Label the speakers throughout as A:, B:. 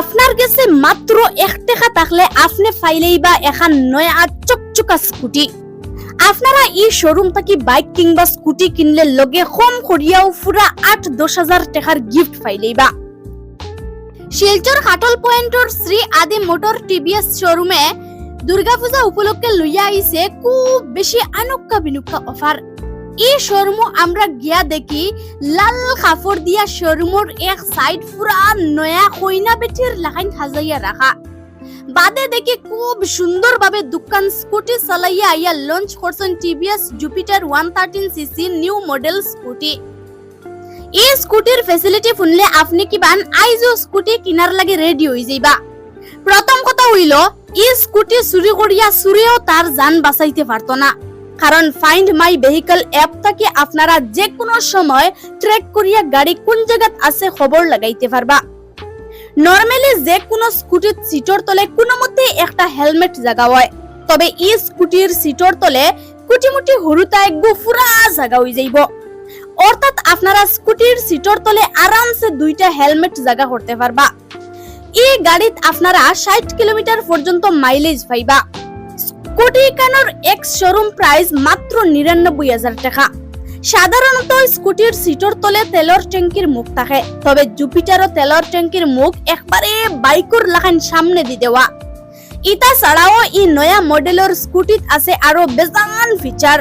A: আপনার কাছে মাত্র এক টাকা থাকলে আপনি ফাইলেই বা এখান নয়া চকচকা স্কুটি। আপনারা এই শোরুম থাকি বাইক কিংবা স্কুটি কিনলে লগে কম করিয়াও পুরা আট, দশ হাজার টাকার গিফট ফাইলেই বা। শিলচর খাটল পয়েন্টর শ্রী আদি মোটর টিভিএস শোরুমে দুর্গাপূজা উপলক্ষে লইয়া আইছে খুব বেশি আনুক্কা বিনুক্কা অফার এই শোরুম আমরা গিয়া দেখি, লাল কাপড় দিয়া শোরুমর এক সাইড পুরা নয়া কইনা বেটির লাগাইন সাজাইয়া রাখা বাদে দেখি খুব সুন্দর ভাবে দোকান স্কুটি চালাইয়া আইয়া লঞ্চ করছেন TVS Jupiter one thirteen CC new model scooty. এই স্কুটির ফেসিলিটি শুনলে আপনি কি বান আইজো স্কুটি কিনার লাগে রেডি হয়ে যাইবা। প্রথম কথা হইল, এই স্কুটি চুরি করিয়া চুরিও তার যান বাঁচাইতে পারত না। কারণ ফাইন্ড মাই ভেহিকল অ্যাপ থেকে আপনারা যে কোনো সময় ট্র্যাক করিয়া গাড়ি কোন জায়গাত আছে খবর লাগাইতে পারবা। নরমালি যে কোনো স্কুটির সিটর তলে কোনো মতে একটা হেলমেট জাগা হয়, তবে ই স্কুটির সিটর তলে কুটিমুটি হরুতা একগু পুরা জাগা হয়ে যাইব। অর্থাৎ আপনারা স্কুটির সিটর তলে আরামসে দুইটা হেলমেট জাগা করতে পারবা। এই গাড়িত আপনারা ষাট কিলোমিটার পর্যন্ত মাইলেজ পাইবা। স্কুটি কানোর এক্স শোরুম প্রাইস মাত্র নিরানব্বই হাজার টাকা। সাধারণত স্কুটির সিটর তলে তেলর ট্যাঙ্কির মুখ থাকে, তবে জুপিটারও তেলর ট্যাঙ্কির মুখ একবারে বাইকর লাগান সামনে দি দেওয়া ইতা ছাড়াও ই নয়া মডেলের স্কুটিত আছে আরও বেজান ফিচার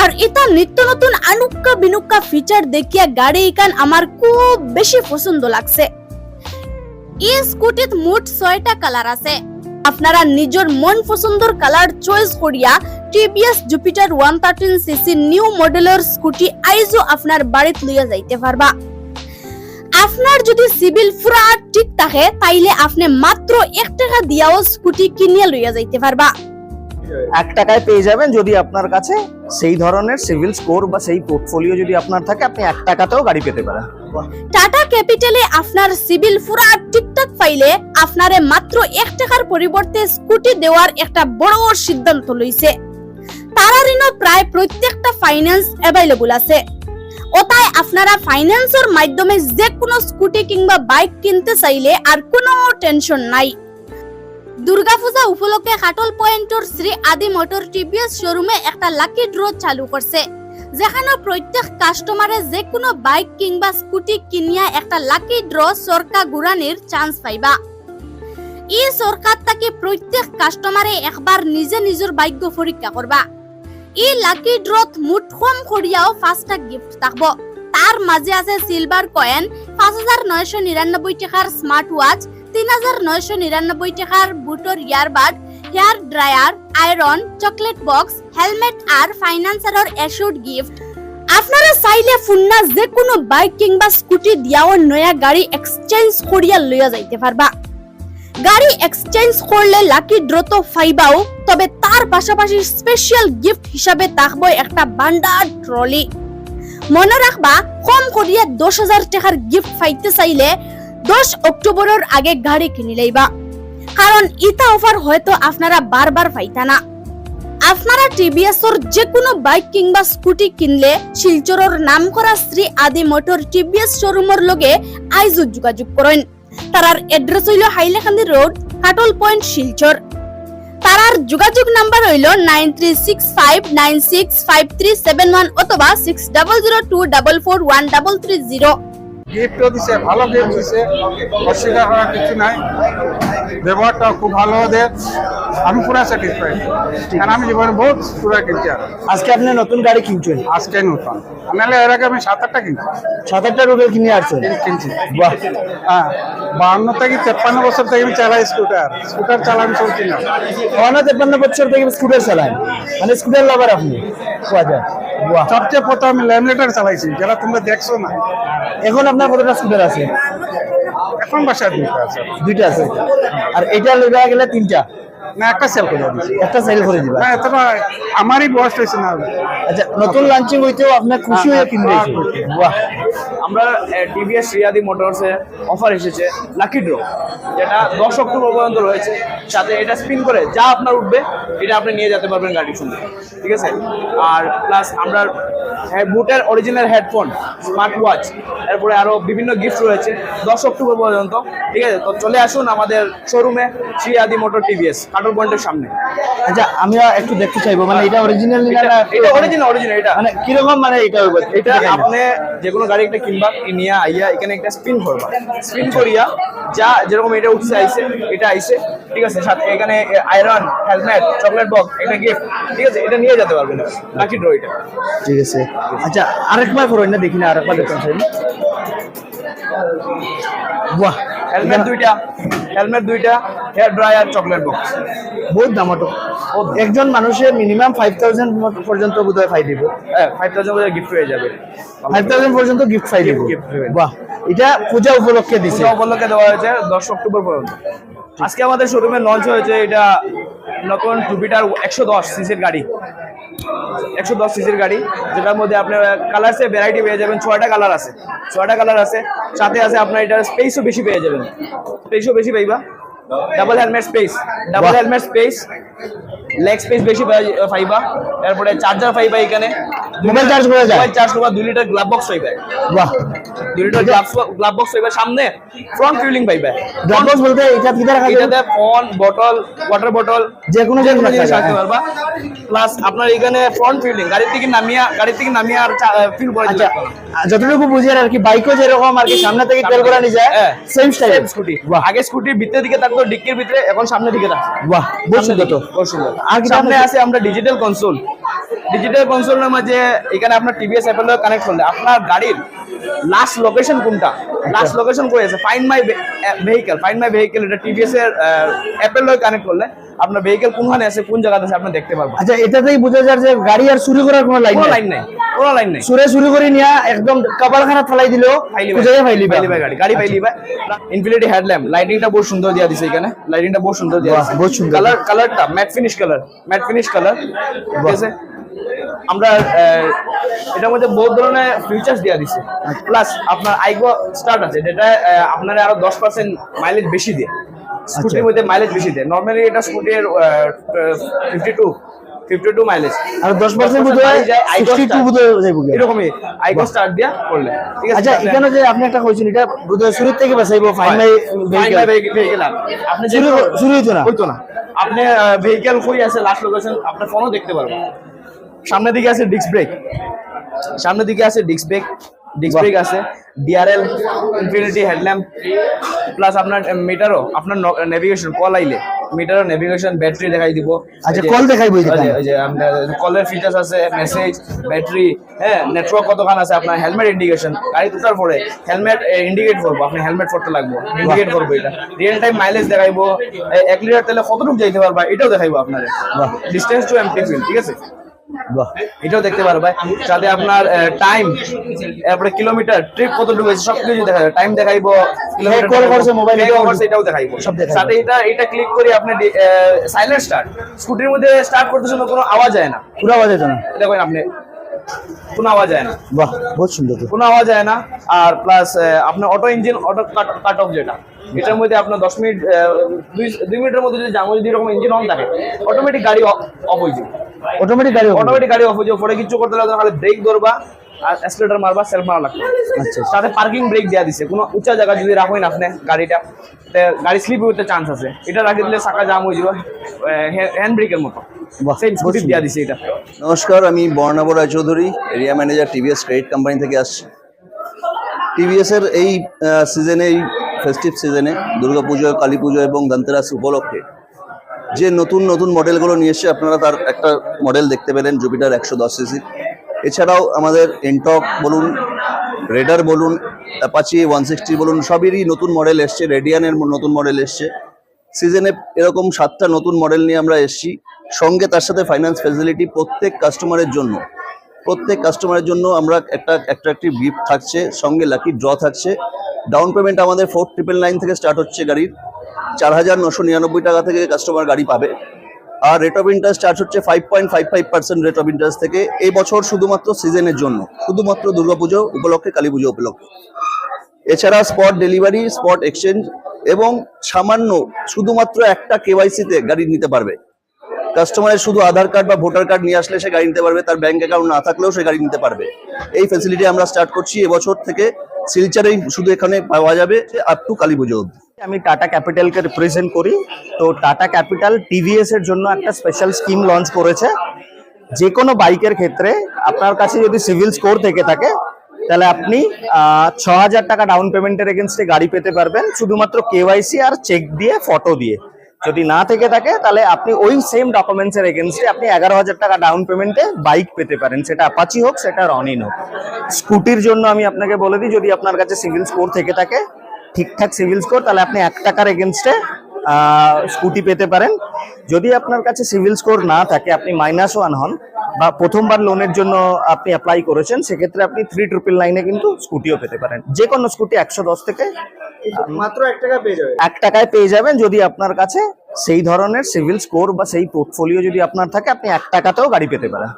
A: আর ইতা নিত্য নতুন আনুক্কা বিনুক্কা ফিচার দেখিয়া গাড়ি ইকান আমার খুব বেশি পছন্দ লাগছে। ই স্কুটিত মোট ছয়টা কালার আছে। আপনারা নিজের মন পছন্দর কালার চয়েস করিয়া TVS Jupiter one thirteen CC new মডেলের স্কুটি আইজও আপনার বাড়িত লইয়া যাইতে পারবা। আপনার যদি সিভিল ফুরা ঠিক থাকে, তাইলে আপনি মাত্র এক টাকা দিয়াও স্কুটি কিনিয়া লইয়া যাইতে পারবা।
B: এক টাকায় পেয়ে যাবেন যদি আপনার কাছে সেই ধরনের সিভিল স্কোর বা সেই পোর্টফোলিও যদি আপনার থাকে, আপনি এক টাকাতেও গাড়ি পেতে পারেন।
A: টাটা ক্যাপিটালে আপনার সিভিল পুরা ঠিকঠাক পাইলে আপনারে মাত্র এক টাকার পরিবর্তে স্কুটি দেওয়ার একটা বড় সিদ্ধান্ত লইছে। তারা ঋণ প্রায় প্রত্যেকটা ফাইন্যান্স অ্যাভেলেবল আছে। ওটাই আপনারা ফাইন্যান্সের মাধ্যমে যে কোনো স্কুটি কিংবা বাইক কিনতে চাইলে আর কোনো টেনশন নাই। দুর্গাপূজা উপলক্ষে খাটল পয়েন্টর শ্রী আদি মোটর টিভিএস শোরুমে একটা লাকি ড্র চালু করছে যেখানে প্রত্যেক কাস্টমারে যে কোনো বাইক কিংবা স্কুটি কিনিয়া একটা লাকি ড্র সরকার ঘুরানির চান্স পাইবা। ই সরকার তাকে প্রত্যেক কাস্টমারে একবার নিজে নিজের ভাগ্য পরীক্ষা করবা ই লাকি ড্রত মুঠ কম করিয়াও পাঁচটা গিফট থাকব। তার মাঝে আছে সিলভার কয়েন পাঁচ হাজার নয়শো নিরানব্বই টাকার স্মার্ট ওয়াচ তিন হাজার নয়শো নিরানব্বই টাকার বুটোর earbud hair dryer iron chocolate box, helmet চাইলে বাইক কিংবা স্কুটি দিয়াও নয়া এক্সচেঞ্জ যাইতে পারবা। এক্সচেঞ্জ ফাইবাও, তবে তার পাশাপাশি স্পেশাল গিফট হিসাবে থাকব একটা বান্ডার ট্রলি মনে রাখবা, কম করিয়া দশ হাজার টাকার গিফট পাইতে চাইলে দশ অক্টোবরের আগে গাড়ি কিনে লইবা। কারণ ইটা অফার হয়তো আপনারা বারবার পাইতা না। আপনারা টিভিএস এর যে কোনো বাইক কিংবা স্কুটি কিনলে শিলচরের নাম করা শ্রী আদি মোটর টিভিএস শোরুমের লগে আইজও যোগাযোগ করেন। তারার এড্রেস হইল হাইলাকান্দি রোড, কাটল পয়েন্ট শিলচর। তারার যোগাযোগ নাম্বার হইল nine three six five nine six five three seven one অথবা six double zero two double four one double three zero.
C: গিফটও দিছে ভালো গিফট দিছে। অস্বীকার করার কিছু নাই। ব্যবহারটাও খুব ভালো ওদের। আমি পুরা স্যাটিসফাইড কারণ আমি জীবনে বহুত পুরা কিনছি
B: আজকে আপনি নতুন গাড়ি কিনছেন?
C: আজকে নতুন। নাহলে এর আগে আমি সাত আটটা কিনছি
B: সাত আটটা রুপে কিনে আসছেন?
C: কিনছি।
B: বাহ।
C: হ্যাঁ বাহান্ন থেকে তেপ্পান্ন বছর থেকে আমি চালাই স্কুটার। স্কুটার চালানো চলছি না
B: ওখানে তেপান্ন বছর থেকে স্কুটার চালান মানে স্কুটার লাভার আপনি। কোয়া বাহ।
C: সবচেয়ে প্রথম আমি ল্যামিনেটার চালাইছি যেটা তোমরা দেখছ না।
B: এখন আপনার কতটা স্কুটার আছে?
C: এখন বাসায় দুটো আছে।
B: দুইটা আছে। আর এটা লইবা গেলে তিনটা।
C: না একটা সেল করে দিচ্ছি
B: একটা সেল করে দিবা?
C: না এতটা আমারই বয়স হয়েছে না।
B: আচ্ছা নতুন লঞ্চিং হইতেও আপনার খুশি হয়ে কিনতে বাহ।
D: আমরা টিভিএস রিয়াদি মোটরসে অফার এসেছে লাকি ড্র যেটা দশ অক্টোবর পর্যন্ত রয়েছে। সাথে এটা স্পিন করে যা আপনার উঠবে এটা আপনি নিয়ে যেতে পারবেন গাড়ির সঙ্গে। ঠিক আছে? আর প্লাস আমরা বুটের অরিজিনাল হেডফোন স্মার্ট ওয়াচ এরপরে আরও বিভিন্ন গিফট রয়েছে দশ অক্টোবর পর্যন্ত। ঠিক আছে? তো চলে আসুন আমাদের শোরুমে শ্রী আদি মোটর টিভিএস কাটল পয়েন্টের সামনে।
B: আচ্ছা আমি একটু দেখতে চাইব মানে এটা অরিজিনাল
D: এটা এটা অরিজিনাল অরিজিনাল এটা।
B: মানে কীরকম মানে এটা হইবো?
D: এটা আপনি যে কোনো গাড়ি একটা কিনবা কিনিয়া আইয়া এখানে একটা স্পিন করবা স্পিন করিয়া যা যেরকম এটা উঠছে আইছে এটা আইছে ঠিক আছে? সাথে এখানে আয়রন হেলমেট চকলেট বক্স একটা গিফট ঠিক আছে? এটা নিয়ে যেতে পারবেন। লাকি ড্র এটা।
B: ঠিক আছে। আচ্ছা আরেকবার করো না দেখি না আরেকবার চাই। বাহ!
D: হেলমেট দুইটা হেলমেট দুইটা হেয়ার ড্রায়ার চকলেট বক্স
B: বহুত দাম ওটো একজন মানুষে মিনিমাম ফাইভ থাউজেন্ড পর্যন্ত বোধহয় ফাই দিব।
D: হ্যাঁ ফাইভ থাউজেন্ড গিফট হয়ে যাবে।
B: ফাইভ থাউজেন্ড পর্যন্ত গিফট ফাই দিব। বাহ এটা পূজা উপলক্ষে দিছে।
D: পূজা উপলক্ষে দেওয়া হয়েছে দশ অক্টোবর পর্যন্ত। আজকে আমাদের শোরুমে লঞ্চ হয়েছে এটা নতুন জুপিটার একশো দশ সিসির গাড়ি। একশো দশ সিসির গাড়ি, যেটার মধ্যে আপনার কালারসে ভ্যারাইটি পেয়ে যাবেন, ছয়টা কালার আছে। ছয়টা কালার আছে, সাথে আছে আপনার এটার স্পেসও বেশি পেয়ে যাবেন। স্পেসও বেশি পাইবা। Double helmet space double helmet space leg space বেশি পাইবা তারপরে চার্জার পাইবা এখানে।
B: মোবাইল চার্জ করা যায়?
D: মোবাইল চার্জ করবা দুই লিটার গ্লাভ বক্স পাইবা
B: বাহ।
D: দুই লিটার গ্লাভ গ্লাভ বক্স পাইবা সামনে ফ্রন্ট ফিলিং পাইবা
B: ড্রপ বক্স বলতে এটা কিটা রাখা যাবে
D: এটাতে ফোন বটল ওয়াটার বটল
B: যে কোনো
D: যে কোনো জিনিস রাখতে পারবা। প্লাস আপনার এখানে ফ্রন্ট ফিলিং গাড়ি থেকে নামিয়া গাড়ি থেকে নামিয়া আর ফিল করে
B: আচ্ছা যতটুকু বুঝি আর কি বাইকও যেরকম আর কি সামনে থেকে তেল করা নিয়ে যায়। সেম স্টাইল
D: স্কুটি আগে স্কুটির ভিতরের দিকে থাকতো ডিক্কির ভিতরে এখন সামনে দিকে থাকছে
B: বাহ বহুত সুন্দর তো।
D: বহুত সুন্দর। সামনে
B: আছে?
D: আমরা ডিজিটাল কনসোল ডিজিটাল কনসোলের মাঝে এখানে আপনার টিভিএস অ্যাপেল কানেকশন আপনার গাড়ির লাস্ট লোকেশন কোনটা? লাস্ট লোকেশন কই আছে? Find my vehicle find my vehicle এটা টিভিএস এর অ্যাপেল কানেক্ট করলে আপনার ভেহিকল কোনখানে আছে কোন জায়গাতে আছে আপনি দেখতে পারবেন।
B: আচ্ছা এটাতেই বোঝা যায় যে গাড়ি আর চুরি করার কোনো লাইন
D: লাইন নাই। কোনো লাইন নাই।
B: চুরে চুরি করে নিয়া একদম কপালখানা ফেলাই দিলেও বুঝাই ফাইলি
D: ফাইলি ভাই গাড়ি গাড়ি ফাইলি ভাই। ইনফিনিটি হেডল্যাম্প লাইটিংটা বহুত সুন্দর দিয়া দিছে এখানে। লাইটিংটা বহুত সুন্দর দিয়া দিছে।
B: বহুত সুন্দর।
D: কালার কালারটা matte finish colour matte finish colour ঠিক আছে? আমরা এটার মধ্যে বহুত ধরনের ফিচার্স দেওয়া দিছে। প্লাস আপনার আইগো স্টার্ট আছে যেটা আপনার আরও দশ পার্সেন্ট মাইলেজ বেশি দেয় স্কুটির মধ্যে মাইলেজ বেশি দেয় নর্মালি এটা স্কুটির fifty two fifty two mileage
B: আর দশ পার্সেন্ট সিক্সটি টু বোধহয়
D: এরকমই আইগো স্টার্ট দিয়া করলে। ঠিক আছে?
B: আচ্ছা এখানে যে আপনি একটা কইছেন এটা বোধহয় শুরু থেকে বাঁচাইবো ফাইন মাই
D: ভেহিকেল আপনি
B: শুরু হইতো না।
D: হইতো না। আপনি ভেহিকেল কই আছে লাস্ট লোকেশন আপনার ফোনও দেখতে পারবেন। সামনের দিকে আছে ডিস্ক ব্রেক সামনের দিকে আছে ডিস্ক ব্রেক ডিস্ক ব্রেক আছে। ডিআরএল ইনফিনিটি হেডল্যাম্প প্লাস আপনার মিটারও আপনার নেভিগেশন কল আইলে। মিটারও নেভিগেশন ব্যাটারি দেখাই দিব।
B: আচ্ছা, call দেখাইবো এই যে
D: ওই আপনার কলের ফিচার্স আছে মেসেজ ব্যাটারি হ্যাঁ নেটওয়ার্ক কতখান আছে আপনার হেলমেট ইন্ডিকেশন গাড়ি তোলার পরে হেলমেট ইন্ডিকেট করব আপনি হেলমেট করতে লাগবো ইন্ডিকেট করব এটা। রিয়েল টাইম মাইলেজ দেখাইবো এক লিটার তেলে কতটুকু যাইতে পারবা এটাও দেখাইবো আপনার। ডিস্টেন্স টু এমটি ফিল ঠিক আছে? এটাও দেখতে পারবে সাথে আপনার টাইম এরপরে কিলোমিটার ট্রিপ কতটুকু হয়েছে সব কিছু দেখা যাবে টাইম দেখাইবো
B: এটাও-
D: সাথে এটা এটা ক্লিক করে আপনি সাইলেন্ট স্টার্ট স্কুটির মধ্যে স্টার্ট করতে সময় কোনো আওয়াজ যায় না।
B: পুরো আওয়াজ না।
D: দেখেন আপনি কোনো আওয়াজ যায় না।
B: বাহ বহুত সুন্দর
D: কোনো আওয়াজ যায় না আর প্লাস আপনার auto engine auto cut off যেটা এটার মধ্যে আপনার দশ মিনিট দুই দুই মিনিটের মধ্যে যদি জানো যদি এরকম ইঞ্জিন অন থাকে অটোমেটিক গাড়ি অফ হয়ে যাবে।
B: অটোমেটিক গাড়ি
D: অটোমেটিক গাড়ি অফ হয়ে পরে কিছু করতে লাগবে খালি ব্রেক ধরবা আর অ্যাক্সিলেটর মারবা সেলফ মারা লাগবে।
B: আচ্ছা
D: সাথে পার্কিং ব্রেক দেওয়া দিছে। কোনো উঁচা জায়গা যদি রাখেন আপনি গাড়িটা তে গাড়ি স্লিপ হইতে চান্স আছে। এটা রাখি দিলে চাকা জাম হয়ে যাবে হ্যান্ড ব্রেকের মতো। দেওয়া দিছে এটা।
E: নমস্কার আমি Barnab Raychaudhuri area manager TVS credit company থেকে আসছি। টিভিএস এর এই সিজনে এই ফেস্টিভ সিজনে দুর্গাপুজো কালী পুজো এবং ধনতেরাস উপলক্ষে যে নতুন নতুন মডেলগুলো নিয়ে এসে আপনারা তার একটা মডেল দেখতে পেলেন জুপিটার একশো দশ সিসি এছাড়াও আমাদের এনটক বলুন রেডার বলুন অ্যাপাচি ওয়ান সিক্সটি বলুন, সবেরই নতুন মডেল এসছে রেডিয়ানের নতুন মডেল এসছে। সিজনে এরকম সাতটা নতুন মডেল নিয়ে আমরা এসেছি। সঙ্গে তার সাথে ফাইন্যান্স ফেসিলিটি প্রত্যেক কাস্টমারের জন্য। প্রত্যেক কাস্টমারের জন্য আমরা একটা অ্যাট্রাকটিভ গিফট থাকছে, সঙ্গে লাকি ড্র থাকছে। ডাউন পেমেন্ট আমাদের ফোর ট্রিপল নাইন থেকে স্টার্ট হচ্ছে গাড়ির। চার হাজার নশো নিরানব্বই টাকা থেকে কাস্টমার গাড়ি পাবে। আর রেট অফ ইন্টারেস্ট চার্জ হচ্ছে five point five five percent rate of interest থেকে এই বছর শুধুমাত্র সিজনের জন্য, শুধুমাত্র দুর্গাপুজো উপলক্ষে কালী পুজো উপলক্ষে। এছাড়া স্পট ডেলিভারি স্পট এক্সচেঞ্জ এবং সামান্য শুধুমাত্র একটা কেওয়াইসিতে গাড়ি নিতে পারবে। কাস্টমারের শুধু আধার কার্ড বা ভোটার কার্ড নিয়ে আসলে সে গাড়ি নিতে পারবে, তার ব্যাংক অ্যাকাউন্ট না থাকলেও সে গাড়ি নিতে পারবে। এই ফেসিলিটি আমরা স্টার্ট করছি এবছর থেকে। শিলচারেই শুধু এখানে পাওয়া যাবে আপ টু কালী পুজো অবধি।
F: আমি টাটা ক্যাপিটালকে রিপ্রেজেন্ট করি। তো টাটা ক্যাপিটাল টিভিএস এর জন্য একটা স্পেশাল স্কিম লঞ্চ করেছে। যে কোনো বাইকের ক্ষেত্রে আপনার কাছে যদি সিভিল স্কোর থেকে থাকে, তাহলে আপনি ছ হাজার টাকা ডাউন পেমেন্টের এগেনস্টে গাড়ি পেতে পারবেন। শুধুমাত্র কেওয়াইসি আর চেক দিয়ে ফটো দিয়ে। যদি না থেকে থাকে, তাহলে আপনি ওই সেম ডকুমেন্টস এর এগেনস্টে আপনি এগারো হাজার টাকা ডাউন পেমেন্টে বাইক পেতে পারেন। সেটা অ্যাপাচি হোক, সেটা রনিন হোক। স্কুটির জন্য আমি আপনাকে বলে দিই, যদি আপনার কাছে সিভিল স্কোর থেকে থাকে ঠিকঠাক সিভিল স্কোর তাহলে আপনি এক টাকার এগেনস্টে স্কুটি পেতে পারেন। যদি আপনার কাছে সিভিল স্কোর না থাকে আপনি মাইনাস ওয়ান হন বা প্রথমবার লোনের জন্য আপনি অ্যাপ্লাই করেছেন সেক্ষেত্রে আপনি থ্রি ট্রিপল নাইনে কিন্তু স্কুটিও পেতে পারেন। যে কোনো স্কুটি একশো দশ থেকে
B: মাত্র এক টাকা পেয়ে যাবে
F: এক টাকায় পেয়ে যাবেন যদি আপনার কাছে সেই ধরনের সিভিল স্কোর বা সেই পোর্টফোলিও যদি আপনার থাকে আপনি এক টাকাতেও গাড়ি পেতে পারেন।